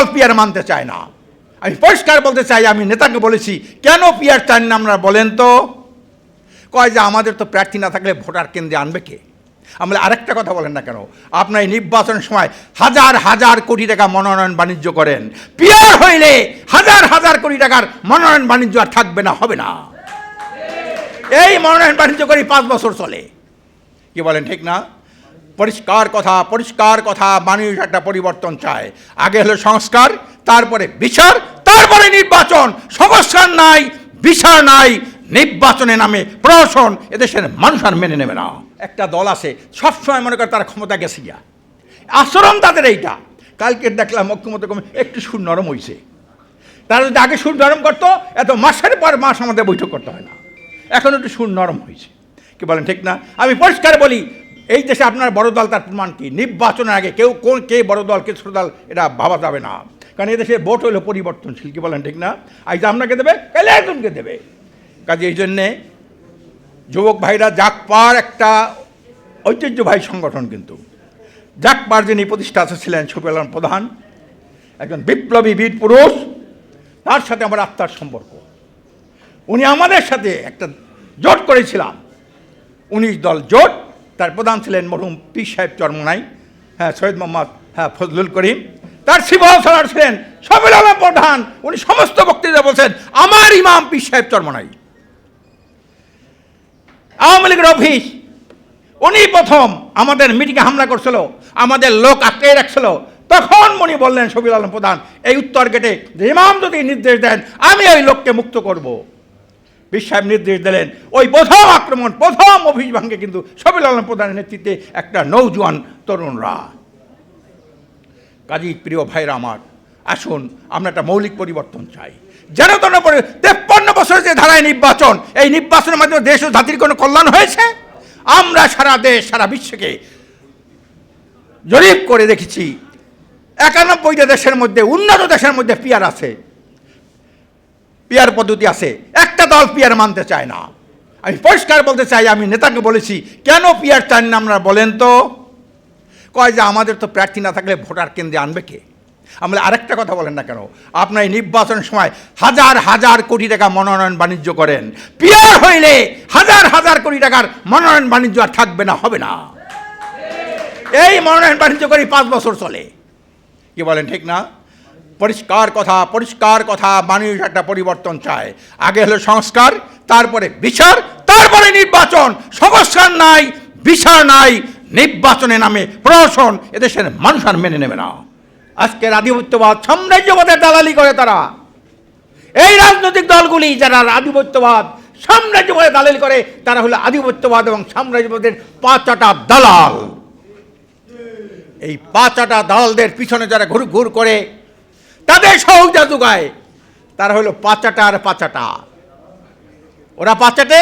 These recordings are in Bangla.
দল পিয়ার মানতে চায় না। আমি পরিষ্কার বলতে চাই, আমি নেতাকে বলেছি, কেন পিয়ার চান না আপনারা বলেন তো? কয় যে আমাদের তো প্রার্থী না থাকলে ভোটার কেন্দ্রে আনবে কে? আমরা আরেকটা কথা বলেন না কেন? আপনার এই নির্বাচনের সময় হাজার হাজার কোটি টাকা মনোনয়ন বাণিজ্য করেন। পিয়ার হইলে হাজার হাজার কোটি টাকার মনোনয়ন বাণিজ্য আর থাকবে না, হবে না। এই মনোনয়ন বাণিজ্য করি পাঁচ বছর চলে। কি বলেন, ঠিক না? পরিষ্কার কথা পরিষ্কার কথা মানুষ একটা পরিবর্তন চায়। আগে হলো সংস্কার, তারপরে বিচার, তারপরে নির্বাচন। সংস্কার নাই, বিচার নাই, নির্বাচনে নামে প্রশাসন এদেশের মানুষ আর মেনে নেবে না। একটা দল আছে, সবসময় মনে করে তারা ক্ষমতা গেছে গিয়া। আচরণ তাদের এইটা। কালকে দেখলাম মুখ্যমন্ত্রী কমে একটু সুর নরম হয়েছে তারা যদি আগে সুর নরম করতো, এত মাসের পর মাস আমাদের বৈঠক করতে হয় না। এখন একটু সুর নরম হয়েছে কি বলেন, ঠিক না? আমি পরিষ্কার বলি এই দেশে আপনার বড় দল তার প্রমাণ কি? নির্বাচনের আগে কেউ কোন কে বড় দল, কে ছোট দল, এটা ভাবা যাবে না। কারণ এদেশে ভোট হলো পরিবর্তনশীল, কি বলেন, ঠিক না? আজ আপনাকে দেবে কালে একজনকে দেবে। কাজে এই জন্যে যুবক ভাইরা জাকপার একটা ঐতিহ্যবাহী সংগঠন কিন্তু। জাকপার যিনি প্রতিষ্ঠাতা ছিলেন আলম প্রধান, একজন বিপ্লবী বীর পুরুষ, তার সাথে আমার আত্মার সম্পর্ক। উনি আমাদের সাথে একটা জোট করেছিলাম। উনিশ দল জোট তার প্রধান ছিলেন মরহুম পি সাহেব চরমনাই হ্যাঁ সৈয়দ মোহাম্মদ হ্যাঁ ফজলুল করিম। তার শিবহাসার ছিলেন সবিল আলম প্রধান। উনি সমস্ত বক্তৃতা বলছেন, আমার ইমাম পি সাহেব চরমনাই। আওয়ামী লীগের অফিস, উনি প্রথম আমাদের মিটিংয়ে হামলা করছিল, আমাদের লোক আটকে রাখছিল। তখন উনি বললেন শফিল আলম প্রধান, এই উত্তর গেটে ইমাম যদি নির্দেশ দেন, আমি ওই লোককে মুক্ত করব। বিশ সাহেব নির্দেশ দিলেন, ওই প্রথম আক্রমণ, প্রথম অফিস কিন্তু শফিল আলম প্রধানের নেতৃত্বে একটা নৌজওয়ান তরুণরা। কাজী প্রিয় ভাইরা আমার, আসুন, আমরা একটা মৌলিক পরিবর্তন চাই। যেন তেন তেপ্পান্ন বছরের যে ধারায় নির্বাচন, এই নির্বাচনের মাধ্যমে দেশ ও জাতির কোনো কল্যাণ হয়েছে? আমরা সারা দেশ, সারা বিশ্বকে জরিপ করে দেখেছি, একানব্বইটা দেশের মধ্যে, উন্নত দেশের মধ্যে পিয়ার আছে, পিয়ার পদ্ধতি আছে, একটা দল পিয়ার মানতে চায় না। আমি পরিষ্কার বলতে চাই, আমি নেতাকে বলেছি, কেন পিয়ার চান না আমরা বলেন তো? কয় যে আমাদের তো প্রার্থী না থাকলে ভোটার কেন্দ্রে আনবে কে? আমরা আরেকটা কথা বলেন না কেন? আপনার নির্বাচনের সময় হাজার হাজার কোটি টাকা মনোনয়ন বাণিজ্য করেন। পিয়ার হইলে হাজার হাজার কোটি টাকার মনোনয়ন বাণিজ্য আর থাকবে না, হবে না। এই মনোনয়ন বাণিজ্য করি পাঁচ বছর চলে। কি বলেন, ঠিক না? পরিষ্কার কথা পরিষ্কার কথা মানুষ একটা পরিবর্তন চায় আগে হলো সংস্কার, তারপরে বিচার, তারপরে নির্বাচন। সংস্কার নাই, বিচার নাই, নির্বাচনে নামে প্রশাসন এদেশের মানুষ আর মেনে নেবে না। আজকের আধিপত্যবাদ সাম্রাজ্যবাদের দালালি করে তারা। এই রাজনৈতিক দলগুলি যারা আধিপত্যবাদ সাম্রাজ্যবাদের দালালি করে, তারা হলো আধিপত্যবাদ এবং সাম্রাজ্যবাদের পাঁচাটা দালাল। এই পাঁচাটা দালালদের পিছনে যারা ঘুর ঘুর করে তাদের সহজা যোগায় তারা হলো পাঁচাটা আর পাঁচাটা। ওরা পাঁচাটে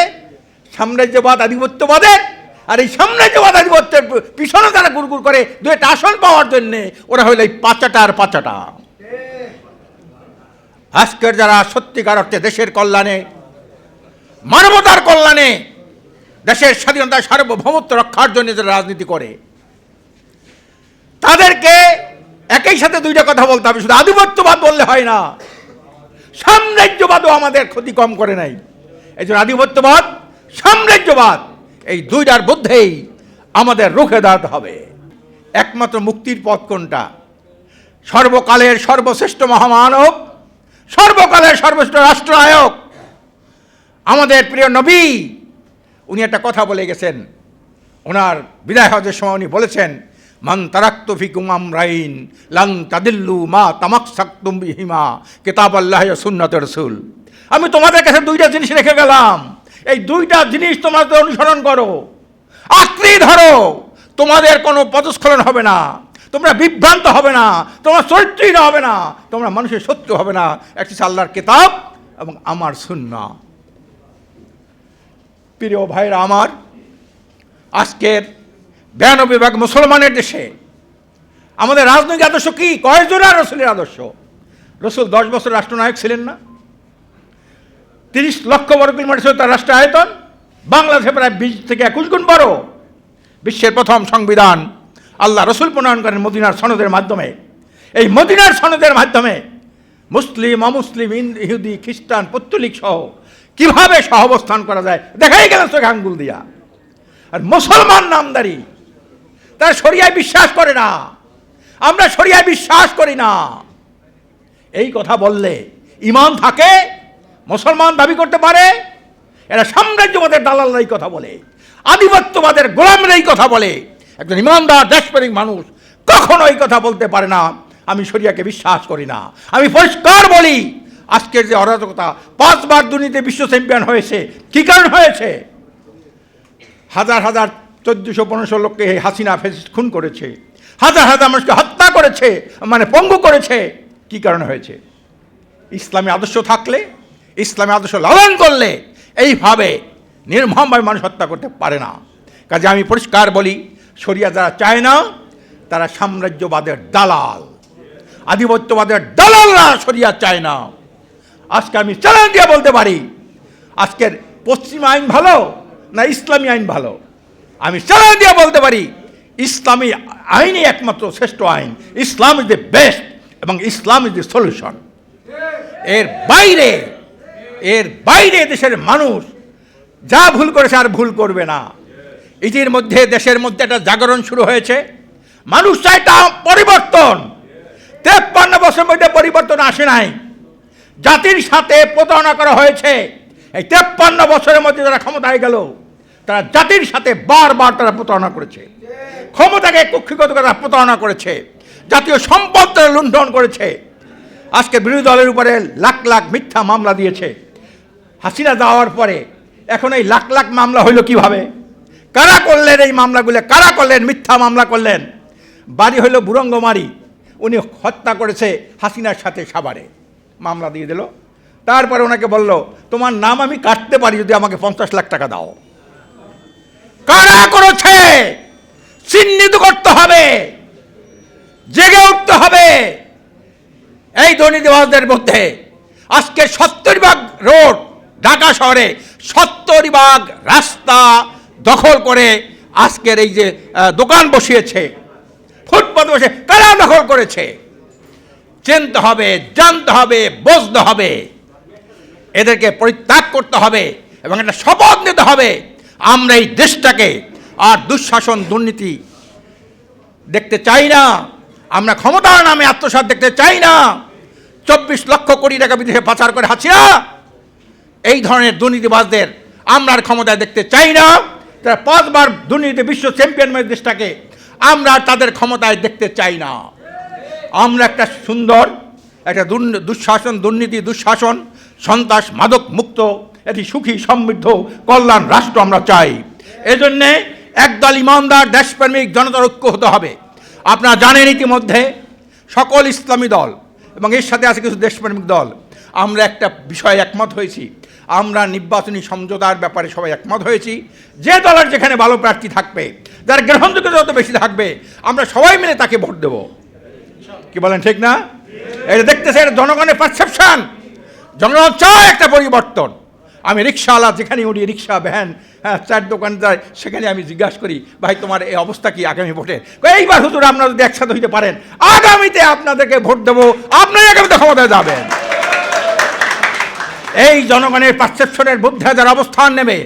সাম্রাজ্যবাদ আধিপত্যবাদের, আর এই সাম্রাজ্যবাদ আধিপত্যের পিছনে তারা গুড়গুড় করে দু একটা আসন পাওয়ার জন্যে ওরা হলো এই পাঁচাটা আর পাঁচাটা। আজকের যারা সত্যিকার অর্থে দেশের কল্যাণে, মানবতার কল্যাণে দেশের স্বাধীনতা সার্বভৌমত্ব রক্ষার জন্য যারা রাজনীতি করে, তাদেরকে একই সাথে দুইটা কথা বলতে হবে, শুধু আধিপত্যবাদ বললে হয় না। সাম্রাজ্যবাদও আমাদের ক্ষতি কম করে নাই। এই জন্য আধিপত্যবাদ, সাম্রাজ্যবাদ, এই দুইটার মধ্যেই আমাদের রুখে দাঁড়াতে হবে। একমাত্র মুক্তির পথ কোনটা? সর্বকালের সর্বশ্রেষ্ঠ মহামানব, সর্বকালের সর্বশ্রেষ্ঠ রাষ্ট্র রাষ্ট্রনায়ক। আমাদের প্রিয় নবী, উনি একটা কথা বলে গেছেন। ওনার বিদায় হজের সময় উনি বলেছেন মান তারাক্তু ফিকুম আমরাইন, লাং তাদিল্লু মা তামাক সাক্তুম হিমা কিতাব আল্লাহ সুন্নত রসুল। আমি তোমাদের কাছে দুইটা জিনিস রেখে গেলাম। এই দুইটা জিনিস তোমাদের অনুসরণ করো। আঁকড়ি ধরো। তোমাদের কোনো পদস্খলন হবে না। তোমরা বিভ্রান্ত হবে না। তোমরা চরিত্রহীন হবে না। তোমরা মানুষের শত্রু হবে না। একটি আল্লাহর কিতাব এবং আমার সুন্না প্রিয় ভাইরা আমার আজকের বিরানব্বই ভাগ মুসলমানের দেশে। আমাদের রাজনৈতিক আদর্শ কি? কয়েকজনের রসুলের আদর্শ। রসুল দশ বছর রাষ্ট্রনায়ক ছিলেন না। তিরিশ লক্ষ বর্গ কিলোমিটার ছিল তার রাষ্ট্র আয়তন। বাংলাদেশে প্রায় বিশ থেকে একুশ গুণ বড়। বিশ্বের প্রথম সংবিধান আল্লাহ রসুল প্রণয়ন করেন মদিনার সনদের মাধ্যমে। এই মদিনার সনদের মাধ্যমে মুসলিম, অমুসলিম ইহুদি, খ্রিস্টান, পত্তলিক সহ কীভাবে সহাবস্থান করা যায়? দেখাই গেল চোখে আঙ্গুল দিয়া। আর মুসলমান নামদারি তারা শরিয়ায় বিশ্বাস করে না। আমরা শরিয়ায় বিশ্বাস করি না। এই কথা বললে ইমান থাকে, মুসলমান দাবি করতে পারে, এরা সাম্রাজ্যবাদের দালালরা এই কথা বলে, আধিপত্যবাদের গোলামরা এই কথা বলে। একজন ইমানদার দেশপ্রেমিক মানুষ কখনো এই কথা বলতে পারে না, আমি শরিয়াকে বিশ্বাস করি না। আমি পরিষ্কার বলি, আজকের যে অরাজকতা পাঁচবার দুর্নীতি বিশ্ব চ্যাম্পিয়ন হয়েছে, কি কারণ হয়েছে? হাজার হাজার চোদ্দশো পনেরোশো লোককে হাসিনা ফেসিস খুন করেছে। হাজার হাজার মানুষকে হত্যা করেছে মানে পঙ্গু করেছে। কি কারণে হয়েছে? ইসলামী আদর্শ থাকলে, ইসলামী আদর্শ লালন করলে এইভাবে নির্মমভাবে মানুষ হত্যা করতে পারে না। কাজে আমি পরিষ্কার বলি, শরিয়া যারা চায় না, তারা সাম্রাজ্যবাদের দালাল। আধিপত্যবাদের দালালরা শরিয়া চায় না। আজকে আমি চ্যালেঞ্জ দিয়ে বলতে পারি, আজকের পশ্চিম আইন ভালো না ইসলামী আইন ভালো? আমি চ্যালেঞ্জ দিয়ে বলতে পারি, ইসলামী আইনই একমাত্র শ্রেষ্ঠ আইন। ইসলাম ইজ দ্য বেস্ট এবং ইসলাম ইজ দ্য সলিউশন এর বাইরে এর বাইরে দেশের মানুষ যা ভুল করেছে আর ভুল করবে না। ইতির মধ্যে, দেশের মধ্যে একটা জাগরণ শুরু হয়েছে। মানুষ চায় একটা পরিবর্তন। তেপ্পান্ন বছরের মধ্যে পরিবর্তন আসে নাই। জাতির সাথে প্রতারণা করা হয়েছে। এই তেপ্পান্ন বছরের মধ্যে যারা ক্ষমতায় গেল তারা জাতির সাথে বারবার তারা প্রতারণা করেছে। ক্ষমতাকে কুক্ষিগত তারা প্রতারণা করেছে। জাতীয় সম্পদ তারা লুণ্ঠন করেছে। আজকে বিরোধী দলের উপরে লাখ লাখ মিথ্যা মামলা দিয়েছে। হাসিনা যাওয়ার পরে এখন এই লাখ লাখ মামলা হইল কীভাবে? কারা করলেন এই মামলাগুলো? কারা করলেন মিথ্যা মামলা করলেন? বাড়ি হইল বুরঙ্গমারি। উনি হত্যা করেছে হাসিনার সাথে সাভারে। মামলা দিয়ে দিল। তারপরে ওনাকে বলল, তোমার নাম আমি কাটতে পারি যদি আমাকে পঞ্চাশ লাখ টাকা দাও। কারা করেছে? চিহ্নিত করতে হবে, জেগে উঠতে হবে। এই দুর্নীতিবাজদের মধ্যে আজকে সত্তর ভাগ রোড ঢাকা শহরে সত্তর ভাগ রাস্তা দখল করে আজকের এই যে দোকান বসিয়েছে, ফুটপাত বসে, কারা দখল করেছে? চিনতে হবে, জানতে হবে, বুঝতে হবে। এদেরকে পরিত্যাগ করতে হবে এবং একটা শপথ নিতে হবে। আমরা এই দেশটাকে আর দুঃশাসন, দুর্নীতি দেখতে চাই না। আমরা ক্ষমতার নামে আত্মসাৎ দেখতে চাই না। চব্বিশ লক্ষ কোটি টাকা বিদেশে পাচার করে হাসিনা এই ধরনের দুর্নীতিবাজদের আমরা আর ক্ষমতায় দেখতে চাই না। তারা পাঁচবার দুর্নীতি বিশ্ব চ্যাম্পিয়ন দেশটাকে আমরা তাদের ক্ষমতায় দেখতে চাই না। আমরা একটা সুন্দর, একটা দুঃশাসন, দুর্নীতি, দুঃশাসন সন্ত্রাস, মাদক মুক্ত একটি সুখী, সমৃদ্ধ, কল্যাণ রাষ্ট্র আমরা চাই। এজন্যে একদল ইমানদার, দেশপ্রেমিক জনতার ঐক্য হতে হবে। আপনারা জানেন ইতিমধ্যে সকল ইসলামী দল এবং এর সাথে আছে কিছু দেশপ্রেমিক দল, আমরা একটা বিষয়ে একমত হয়েছি। আমরা নির্বাচনী সমঝোতার ব্যাপারে সবাই একমত হয়েছি। যে দলের যেখানে ভালো প্রার্থী থাকবে, যার গ্রহণযোগ্যতা যত বেশি থাকবে, আমরা সবাই মিলে তাকে ভোট দেবো। কি বলেন, ঠিক না? এটা দেখতেছে এটা জনগণের পারসেপশন জনগণ চায় একটা পরিবর্তন। আমি রিক্সাওয়ালা যেখানে উঠি, রিক্সা, ভ্যান হ্যাঁ চার দোকানদার সেখানে আমি জিজ্ঞাসা করি, ভাই, তোমার এই অবস্থা কি আগামী ভোটে? এইবার হুজুর, আপনারা যদি একসাথে হইতে পারেন, আগামীতে আপনাদেরকে ভোট দেবো আপনারা আগামীতে ক্ষমতায় যাবেন। এই জনগণের পারসেপশনের বুদ্ধে যারা অবস্থান নেবে,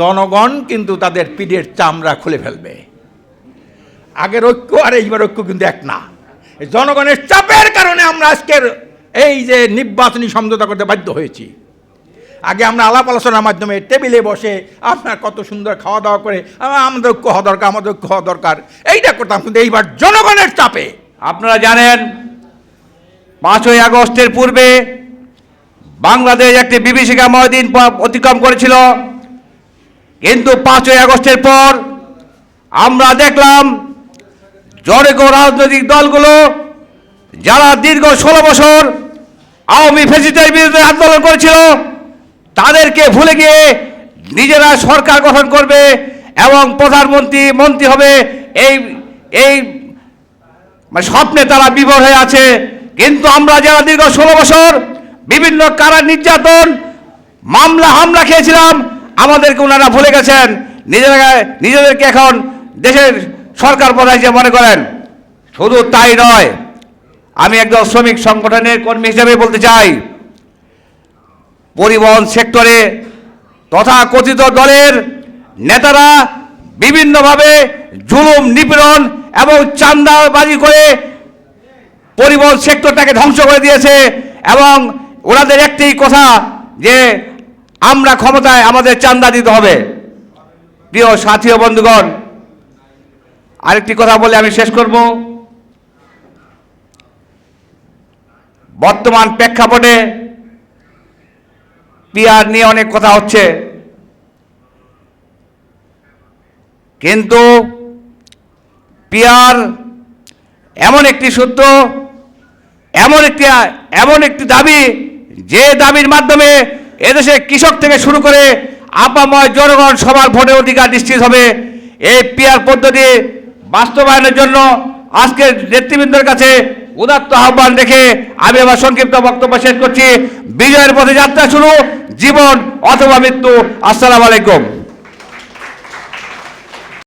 জনগণ কিন্তু তাদের পিঠের চামড়া খুলে ফেলবে। আগের ঐক্য আর এইবার ঐক্য কিন্তু এক না। জনগণের চাপের কারণে আমরা আজকের এই যে নির্বাচনী সমঝোতা করতে বাধ্য হয়েছি। আগে আমরা আলাপ আলোচনার মাধ্যমে টেবিলে বসে আপনার কত সুন্দর খাওয়া দাওয়া করে আমাদের ঐক্য হওয়া দরকার, আমাদের ঐক্য হওয়া দরকার, এইটা করতাম কিন্তু এইবার জনগণের চাপে। আপনারা জানেন, পাঁচই আগস্টের পূর্বে বাংলাদেশ একটি বিভীষিকাময় দিন প- অতিক্রম করেছিল। কিন্তু পাঁচই আগস্টের পর আমরা দেখলাম, জনৈক রাজনৈতিক দলগুলো, যারা দীর্ঘ ষোলো বছর আওয়ামী ফেসিদের বিরুদ্ধে আন্দোলন করেছিল। তাদেরকে ভুলে গিয়ে নিজেরা সরকার গঠন করবে এবং প্রধানমন্ত্রী, মন্ত্রী হবে। এই এই মানে স্বপ্নে তারা বিভোর হয়ে আছে। কিন্তু আমরা যারা দীর্ঘ ষোলো বছর বিভিন্ন কারা নির্যাতন, মামলা, হামলা খেয়েছিলাম, আমাদেরকে ওনারা ভুলে গেছেন। নিজেরা, নিজেদেরকে এখন দেশের সরকার প্রধান হিসেবে মনে করেন। শুধু তাই নয় আমি একজন শ্রমিক সংগঠনের কর্মী হিসেবে বলতে চাই, পরিবহন সেক্টরে তথাকথিত দলের নেতারা বিভিন্নভাবে জুলুম, নিপীড়ন এবং চান্দাবাজি করে পরিবহন সেক্টরটাকে ধ্বংস করে দিয়েছে এবং ওনাদের একটি কথা যে আমরা ক্ষমতায় আমাদের চান্দা দিতে হবে। প্রিয় সাথী বন্ধুগণ, আরেকটি কথা বলে আমি শেষ করব। বর্তমান প্রেক্ষাপটে পিয়ার নিয়ে অনেক কথা হচ্ছে। কিন্তু পিয়ার এমন একটি সূত্র, এমন একটি এমন একটি দাবি, যে দাবির মাধ্যমে এদেশে কৃষক থেকে শুরু করে আপাময় জনগণ সবার ভোটের অধিকার নিশ্চিত হবে। এই পিয়ার পদ্ধতি বাস্তবায়নের জন্য আজকের নেতৃবৃন্দের কাছে উদাত্ত আহ্বান রেখে আমি আমার সংক্ষিপ্ত বক্তব্য শেষ করছি। বিজয়ের পথে যাত্রা শুরু, জীবন অথবা মৃত্যু। আসসালাম আলাইকুম।